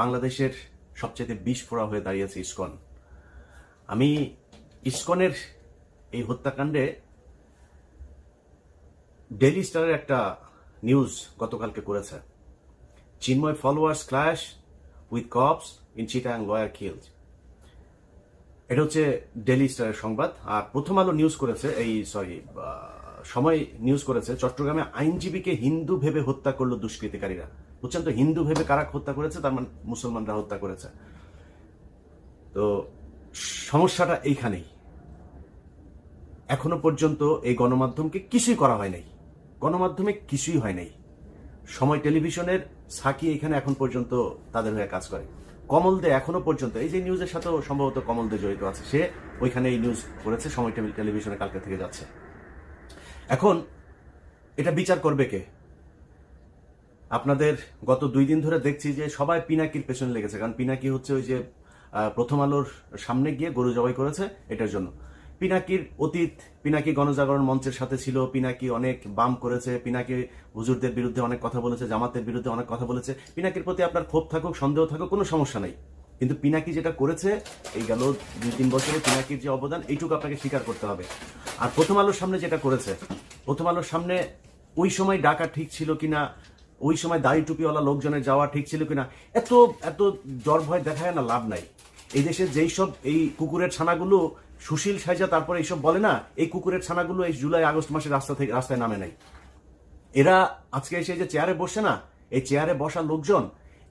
বাংলাদেশের সবচেয়ে বিস্ফোরা হয়ে দাঁড়িয়েছে ইস্কন। আমি ইস্কনের এই হত্যাকাণ্ডে ডেলি স্টারের একটা নিউজ গতকালকে করেছে। Chinmoy followers clash with cops in Chittagong lawyer killed এটা হচ্ছে ডেইলি স্টারের সংবাদ। আর প্রথম আলো নিউজ করেছে এই সরি সময় নিউজ করেছে, চট্টগ্রামে আইনজীবীকে হিন্দু ভেবে হত্যা করল দুষ্কৃতিকারীরা। বুঝছেন তো হিন্দু ভেবে কারা হত্যা করেছে, তার মানে মুসলমানরা হত্যা করেছে। তো সমস্যাটা এইখানেই। এখনও পর্যন্ত এই গণমাধ্যমকে কিছুই করা হয় নাই। গণমাধ্যমে কিছুই হয় নাই। সময় টেলিভিশনের সাকি এখানে এখন পর্যন্ত তাদের হয়ে কাজ করে। কমল দে এখনও পর্যন্ত, এই যে নিউজের সাথেও সম্ভবত কমল দে জড়িত আছে, সে ওইখানে এই নিউজ করেছে, সময় টেলি- টেলিভিশনে কালকে থেকে যাচ্ছে। এখন এটা বিচার করবে কে? আপনাদের গত দুই দিন ধরে দেখছি যে সবাই পিনাকির পেছনে লেগেছে, কারণ পিনাকি হচ্ছে ওই যে প্রথম আলোর সামনে গিয়ে গরু জবাই করেছে এটার জন্য। পিনাকির অতীত, পিনাকি গণজাগরণ মঞ্চের সাথে ছিল, পিনাকি অনেক বাম করেছে, পিনাকি হুজুরদের বিরুদ্ধে অনেক কথা বলেছে, জামাতের বিরুদ্ধে অনেক কথা বলেছে। পিনাকির প্রতি আপনার ক্ষোভ থাকুক, সন্দেহ থাকুক, কোনো সমস্যা নেই। কিন্তু পিনাকি যেটা করেছে, এই গেল দুই তিন বছরে পিনাকির যে অবদান, এইটুকু আপনাকে স্বীকার করতে হবে। আর প্রথম আলোর সামনে যেটা করেছে, প্রথম আলোর সামনে ওই সময় ডাকা ঠিক ছিল কিনা ওই সময় দাড়ি টুপিওয়ালা লোকজনের যাওয়া ঠিক ছিল কিনা? এত এত জ্বর ভয় দেখায় না, লাভ নাই। এই দেশে যেই সব এই কুকুরের ছানাগুলো, সুশীল সাইজা তারপরে এইসব বলে না, এই কুকুরের ছানাগুলো এই জুলাই, আগস্ট মাসে রাস্তা থেকে, রাস্তায় নামে নাই। এরা আজকে এসে যে চেয়ারে বসে না, এই চেয়ারে বসা লোকজন,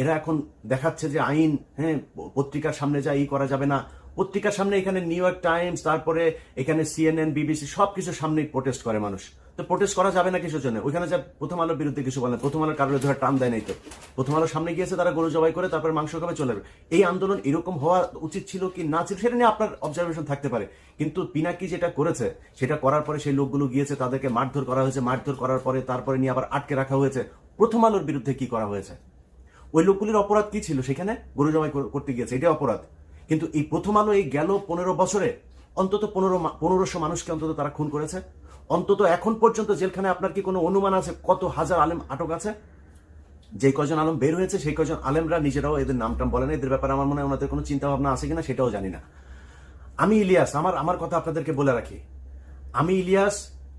এরা এখন দেখাচ্ছে যে আইন হ্যাঁ পত্রিকার সামনে যা ই করা যাবে না। পত্রিকার সামনে এখানে নিউ ইয়র্ক টাইমস তারপরে এখানে সিএনএন বিবিসি সবকিছু সামনেই প্রোটেস্ট করে মানুষ। তো প্রোটেস্ট করা যাবে না কিছুর জন্য? ওইখানে যা প্রথম আলোর বিরুদ্ধে কিছু বলেন, প্রথম আলোর কারোর ধরে টান দেয় নাই তো। প্রথম আলোর সামনে গিয়েছে, তারা গরু জবাই করে তারপরে মাংস খাবে, চলে যাবে। এই আন্দোলন এরকম হওয়া উচিত ছিল কি না ছিল, সেটা নিয়ে আপনার অবজারভেশন থাকতে পারে। কিন্তু পিনাকি যেটা করেছে, সেটা করার পরে সেই লোকগুলো গিয়েছে, তাদেরকে মারধর করা হয়েছে, মারধর করার পরে তারপরে নিয়ে আবার আটকে রাখা হয়েছে। প্রথম আলোর বিরুদ্ধে কি করা হয়েছে? ওই লোকগুলির অপরাধ কি ছিল সেখানে? গরু জবাই করতে গিয়েছে এটা অপরাধ। কিন্তু এই প্রথম আলো এই গেল পনেরো বছরে, অন্তত পনেরো পনেরোশো মানুষকে অন্তত তারা খুন করেছে। অন্তত এখন পর্যন্ত জেলখানে আপনার কি কোনো অনুমান আছে? কত হাজার আলেম আটক আছে? যে কজন আলম বের হয়েছে, সেই কজন আলেমরা নিজেরাও এদের নামটাম বলে না। এদের ব্যাপারে আমার মনে হয় ওনাদের কোনো চিন্তা ভাবনা আছে কিনা সেটাও জানি না। আমি ইলিয়াস, আমার আমার কথা আপনাদেরকে বলে রাখি। আমি ইলিয়াস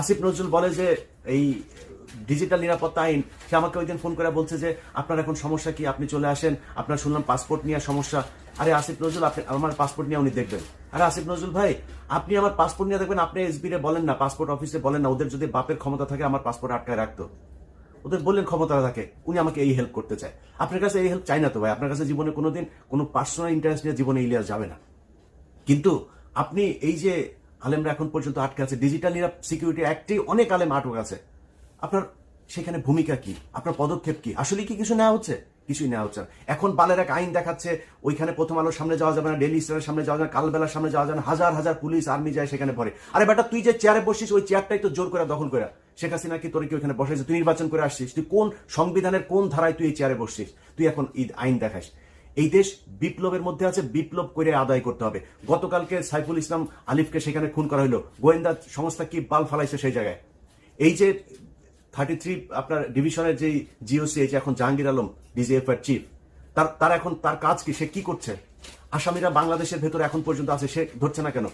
আসিফ নজরুল বলে যে, এই ডিজিটাল নিরাপত্তা আইন, সে আমাকে ওই দিন ফোন করে বলছে যে, আপনার এখন সমস্যা কি? আপনি চলে আসেন। আপনার শুনলাম পাসপোর্ট নিয়ে সমস্যা। আরে আসিফ নজরুল, আপনি আমার পাসপোর্ট নিয়ে উনি দেখবেন। আরে আসিফ নজরুল ভাই, আপনি আমার পাসপোর্ট নিয়ে দেখবেন, আপনি এসবি রে বলেন না, পাসপোর্ট অফিসে বলেন না, ওদের যদি বাপের ক্ষমতা থাকে, আমার পাসপোর্ট আটকায় রাখতো। ওদের বললেন ক্ষমতা থাকে, উনি আমাকে এই হেল্প করতে চায়। আপনার কাছে এই হেল্প চাই না তো ভাই, আপনার কাছে জীবনে কোনোদিন কোনো পার্সোনাল ইন্টারেস্ট নিয়ে জীবনে ইলিয়াস যাবে না। কিন্তু আপনি এই যে আলেমরা এখন পর্যন্ত আটকে আছে। ডিজিটাল সিকিউরিটি অ্যাক্টে অনেক আলেম আটক আছে। আপনার সেখানে ভূমিকা কি? আপনার পদক্ষেপ কি? আসলে কি কিছু নেওয়া হচ্ছে? কিছুই নেওয়া হচ্ছে না। এখন বালের এক আইন দেখাচ্ছে, ওইখানে প্রথম আলোর সামনে যাওয়া যাবে না ডেলি স্টারের সামনে যাওয়া যাবে না, কালবেলার সামনে যাওয়া যাবে না, হাজার হাজার পুলিশ আর্মি যায় সেখানে পরে আরে বেটা, তুই যে চেয়ারে বসিস ওই চেয়ারটাই তো জোর করে দখল করে। শেখ হাসিনা কি তোর কি ওইখানে বসেছে তুই নির্বাচন করে আসছিস? তুই কোন সংবিধানের কোন ধারায় তুই এই চেয়ারে বসছিস? তুই এখন ঈদ আইন দেখাস। এই দেশ বিপ্লবের মধ্যে আছে, বিপ্লব করে আদায় করতে হবে। গতকালকে সাইফুল ইসলাম আলিফকে সেখানে খুন করা হলো। গোয়েন্দা সংস্থা কি বাল ফালাইছে সেই জায়গায়? এই যে থার্টি থ্রি আপনার ডিভিশনের যে জিওসি এই যে এখন জাহাঙ্গীর আলম ডিজিএফ এর চিফ তার তার এখন, তার কাজ কি? সে কি করছে? আসামিরা বাংলাদেশের ভেতরে এখন পর্যন্ত আছে, সে ধরছে না কেন?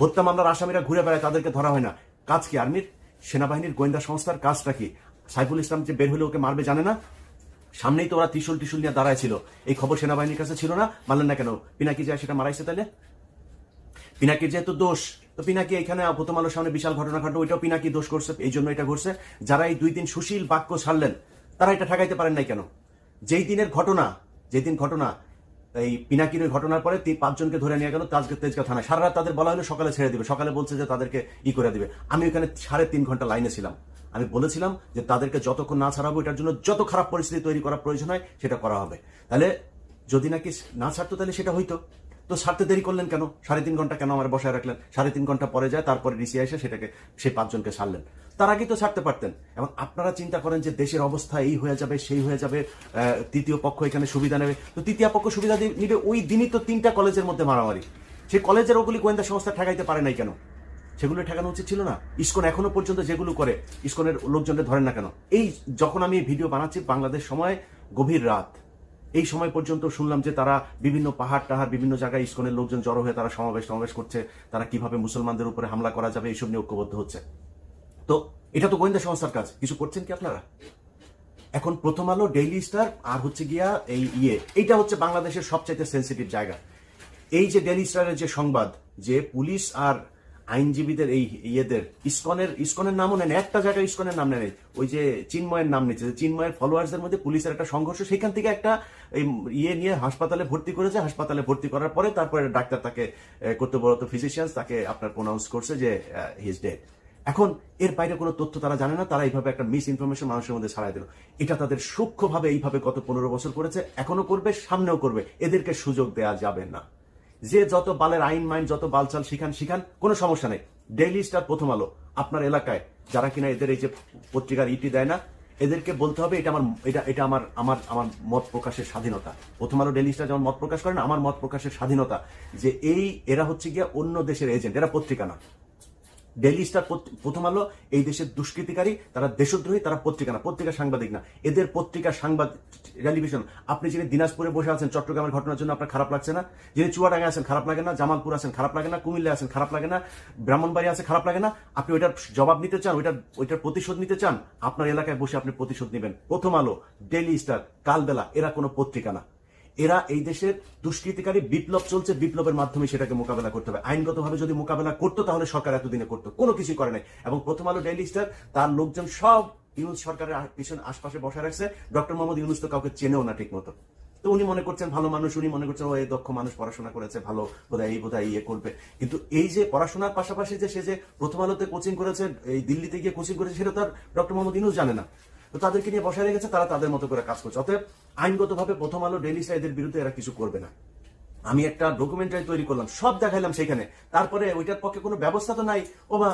হত্যা মামলার আসামিরা ঘুরে বেড়ায়, তাদেরকে ধরা হয় না। কাজ কি আর্মির? সেনাবাহিনীর গোয়েন্দা সংস্থার কাজটা কি? সাইফুল ইসলাম যে বের হলে ওকে মারবে জানে না? সামনেই তো ওরা ত্রিশুল টিশুল নিয়ে দাঁড়ায় ছিল। এই খবর সেনাবাহিনীর কাছে ছিল না? মানলেন না কেন? পিনাকি যায় সেটা মারাইছে তাহলে পিনাকির যেহেতু দোষ, তো পিনাকি এখানে প্রথম আলোর সামনে বিশাল ঘটনা ঘটলো, ওইটাও পিনাকি দোষ করছে, এই জন্য এটা ঘটছে। যারা এই দুই দিন সুশীল বাক্য ছাড়লেন, তারা এটা ঠেকাইতে পারেন নাই কেন? যেই দিনের ঘটনা, যেই দিন ঘটনা, এই পিনাকির ওই ঘটনার পরে তিন পাঁচজনকে ধরে নিয়ে গেল তাজকে তেজগা থানায়। সারা রাত তাদের বলা হলো সকালে ছেড়ে দিবে। সকালে বলছে যে তাদেরকে ই করে দিবে। আমি ওখানে সাড়ে তিন ঘণ্টা লাইনে ছিলাম। আমি বলেছিলাম যে তাদেরকে যতক্ষণ না ছাড়াবো, এটার জন্য যত খারাপ পরিস্থিতি তৈরি করা প্রয়োজন হয়, সেটা করা হবে। তাহলে যদি নাকি না ছাড়তো, তাহলে সেটা হইতো। তো ছাড়তে দেরি করলেন কেন? সাড়ে তিন ঘণ্টা কেন আমার বসায় রাখলেন? সাড়ে তিন ঘণ্টা পরে যায়, তারপরে ডিসি এসে সেটাকে, সেই পাঁচজনকে ছাড়লেন। তার আগে তো ছাড়তে পারতেন। এবং আপনারা চিন্তা করেন যে দেশের অবস্থা এই হয়ে যাবে, সেই হয়ে যাবে তৃতীয় পক্ষ এখানে সুবিধা নেবে। তো তৃতীয় পক্ষ সুবিধা নিবে, ওই দিনই তো তিনটা কলেজের মধ্যে মারামারি। সেই কলেজের ওগুলি গোয়েন্দা সংস্থা ঠেকাইতে পারে নাই কেন? সেগুলো ঠেকানো উচিত ছিল না। ইস্কন এখনও পর্যন্ত যেগুলো করে, ইস্কনের লোকজনদের ধরেন না কেন। এই যখন আমি ভিডিও বানাচ্ছি, বাংলাদেশ সময় গভীর রাত। এই সময় পর্যন্ত শুনলাম যে তারা বিভিন্ন পাহাড় টাহাড় বিভিন্ন জায়গায় ইস্কনের লোকজন জড়ো হয়ে তারা সমাবেশ সমাবেশ করছে, তারা কীভাবে মুসলমানদের উপরে হামলা করা যাবে এইসব নিয়ে ঐক্যবদ্ধ হচ্ছে। তো এটা তো গোয়েন্দা সংস্থার কাজ। কিছু করছেন কি আপনারা? এখন প্রথম আলো ডেইলি স্টার আর হচ্ছে গিয়া এই ইয়ে। এইটা হচ্ছে বাংলাদেশের সবচাইতে সেন্সিটিভ জায়গা। এই যে ডেইলি স্টারের যে সংবাদ, যে পুলিশ আর আইনজীবীদের এই ইয়েদের, ইস্কনের ইস্কনের নামও নেন একটা জায়গায় ইস্কনের নাম নেই ওই যে চিন্ময়ের নাম নিচ্ছে চিন্ময়ের ফলোয়ার্সদের মধ্যে পুলিশের একটা সংঘর্ষ, সেখান থেকে একটা ইয়ে নিয়ে হাসপাতালে ভর্তি করেছে, হাসপাতালে ভর্তি করার পরে তারপরে ডাক্তার তাকে কর্তব্যরত ফিজিশিয়ান তাকে আপনার প্রোনাউন্স করছে যে হিজ ডেড এখন এর বাইরে কোনো তথ্য তারা জানে না, তারা এইভাবে একটা মিস ইনফরমেশন মানুষের মধ্যে ছড়াই দিল। এটা তাদের সূক্ষ্মভাবে এইভাবে গত পনেরো বছর করেছে, এখনও করবে, সামনেও করবে, এদেরকে সুযোগ দেয়া যাবে না। যে যত বালের আইন, মাইন, যত বালচাল শিখান শিখান, কোনো সমস্যা নেই। ডেইলি স্টার প্রথম আলো আপনার এলাকায়। যারা কিনা এদের এই যে পত্রিকার ইটি দেয় না, এদেরকে বলতে হবে এটা আমার, এটা এটা আমার আমার আমার মত প্রকাশের স্বাধীনতা। প্রথম আলো ডেইলি স্টার যেমন মত প্রকাশ করেন আমার মত প্রকাশের স্বাধীনতা। যে এই, এরা হচ্ছে গিয়া অন্য দেশের এজেন্ট এরা পত্রিকা না। ডেইলি স্টার প্রথম আলো, এই দেশের দুষ্কৃতিকারী, তারা দেশদ্রোহী, তারা পত্রিকা না, পত্রিকা সাংবাদিক না। এদের পত্রিকা সাংবাদ, টেলিভিশন, আপনি যিনি দিনাজপুরে বসে আছেন, চট্টগ্রামের ঘটনার জন্য আপনার খারাপ লাগছে না? যিনি চুয়াডাঙ্গায় আছেন, খারাপ লাগে না? জামালপুর আছেন, খারাপ লাগে না? কুমিল্লা আছেন, খারাপ লাগে না? ব্রাহ্মণবাড়ি আছে, খারাপ লাগে না? আপনি ওইটার জবাব নিতে চান? ওইটার ওইটার প্রতিশোধ নিতে চান? আপনার এলাকায় বসে আপনি প্রতিশোধ নেবেন। প্রথম আলো ডেলি স্টার কালবেলা, এরা কোনো পত্রিকা না। এরা এই দেশের দুষ্কৃতিকারী বিপ্লব চলছে, বিপ্লবের মাধ্যমে সেটাকে মোকাবেলা করতে হবে। আইনগতভাবে যদি মোকাবেলা করতো, তাহলে সরকার এতদিনে করতো। কোনো কিছু করে নাই। এবং প্রথম আলো ডেইলি স্টার, তার লোকজন সব ইউনুস সরকারের পিছনে আশপাশে বসে রাখছে। ডক্টর মোহাম্মদ ইউনুস তো কাউকে চেনেও না ঠিক মতো তো উনি মনে করছেন ভালো মানুষ, উনি মনে করছেন, ও, এই দক্ষ মানুষ পড়াশোনা করেছে, ভালো, বোধহয় এই, বোধহয় ইয়ে করবে। কিন্তু এই যে পড়াশোনার পাশাপাশি যে সে যে প্রথম আলোতে কোচিং করেছে, এই দিল্লিতে গিয়ে কোচিং করেছে, সেটা তার ডক্টর মোহাম্মদ ইউনুস জানে না। তো তাদেরকে নিয়ে বসায় রেখেছে, তারা তাদের মতো করে কাজ করছে। অতএব আইনগতভাবে প্রথম আলো ডেইলি স্টার এদের বিরুদ্ধে এরা কিছু করবে না। আমি একটা ডকুমেন্টারি তৈরি করলাম, সব দেখাইলাম সেখানে। তারপরে ওইটার পক্ষে কোনো ব্যবস্থা তো নাই। ও বা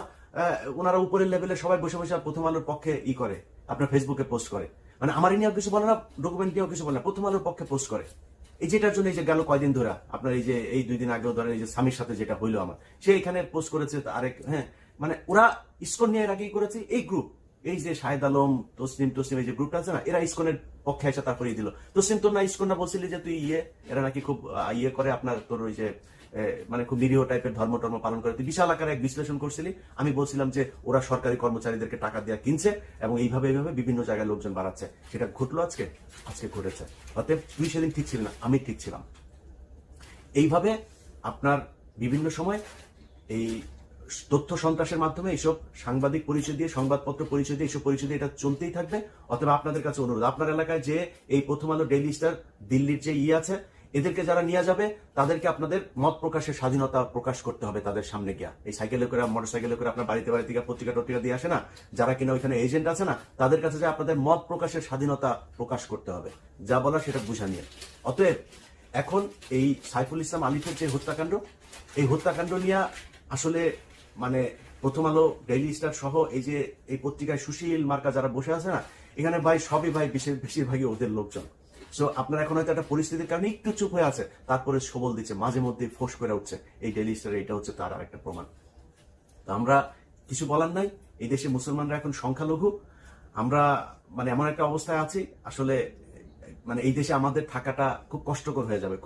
ওনারা উপরের লেভেলে সবাই বসে বসে প্রথম আলোর পক্ষে ই করে, আপনার ফেসবুকে পোস্ট করে। মানে আমার নিয়েও কিছু বলে না, ডকুমেন্ট নিয়েও কিছু বলে না, প্রথম আলোর পক্ষে পোস্ট করে। এই যেটার জন্য এই যে গেল কয়দিন ধরে, আপনার এই যে, এই দুই দিন আগেও ধরেন এই যে স্বামীর সাথে যেটা হইল আমার, সে এখানে পোস্ট করেছে, আরেক হ্যাঁ। মানে ওরা ইস্কন নিয়ে এর আগেই করেছে, এই গ্রুপ এই যে শাহেদ আলম, তসলিম তসলিম এই যে গ্রুপটা আছে না, এরা ইস্কনের পক্ষে এসে তারপরে দিল। তসলিম তোর না ইস্কন না বলছিলি যে তুই ইয়ে এরা নাকি খুব ইয়ে করে, আপনার তোর ওই যে মানে খুব নিরীহ টাইপের ধর্ম টর্ম পালন করে। তুই বিশাল আকারে এক বিশ্লেষণ করছিলি। আমি বলছিলাম যে ওরা সরকারি কর্মচারীদেরকে টাকা দেওয়া কিনছে এবং এইভাবে এইভাবে বিভিন্ন জায়গায় লোকজন বাড়াচ্ছে। সেটা ঘটলো আজকে? আজকে ঘটেছে। অতএব তুই সেদিন ঠিক ছিলি না, আমি ঠিক ছিলাম। এইভাবে আপনার বিভিন্ন সময় এই তথ্য সন্ত্রাসের মাধ্যমে এইসব সাংবাদিক পরিচয় দিয়ে, সংবাদপত্র পরিচয় দিয়ে এইসব পরিচয় দিয়ে এটা চলতেই থাকবে। অথবা আপনাদের কাছে অনুরোধ, আপনার এলাকায় যে এই প্রথম আলো ডেইলি স্টার দিল্লির যে ইয়ে আছে, এদেরকে যারা নিয়ে যাবে, তাদেরকে আপনাদের মত প্রকাশের স্বাধীনতা প্রকাশ করতে হবে তাদের সামনে গিয়া। এই সাইকেলে করে মোটর সাইকেলে করে আপনার বাড়িতে বাড়িতে গিয়ে পত্রিকা টত্রিকা দিয়ে আসে না? যারা কিনা ওইখানে এজেন্ট আছে না, তাদের কাছে যে আপনাদের মত প্রকাশের স্বাধীনতা প্রকাশ করতে হবে, যা বলার সেটা বুঝা নিয়ে। অতএব এখন এই সাইফুল ইসলাম আলিফের যে হত্যাকাণ্ড, এই হত্যাকাণ্ড নিয়ে আসলে মানে প্রথম আলো ডেইলি স্টার সহ এই যে এই পত্রিকায় সুশীল মার্কা যারা বসে আছে না, এখানে ভাই সবই ভাই বেশির বেশিরভাগই ওদের লোকজন। সো আপনারা এখন হয়তো একটা পরিস্থিতির কারণে একটু চুপ হয়ে আছে, তারপরে সবল দিচ্ছে, মাঝে মধ্যে ফোঁস করে উঠছে। এই ডেইলি স্টার এটা হচ্ছে তার একটা প্রমাণ। তো আমরা কিছু বলার নাই, এই দেশে মুসলমানরা এখন সংখ্যালঘু। আমরা মানে এমন একটা অবস্থায় আছি, আসলে মানে এই দেশে আমাদের থাকাটা খুব কষ্টকর হয়ে যাবে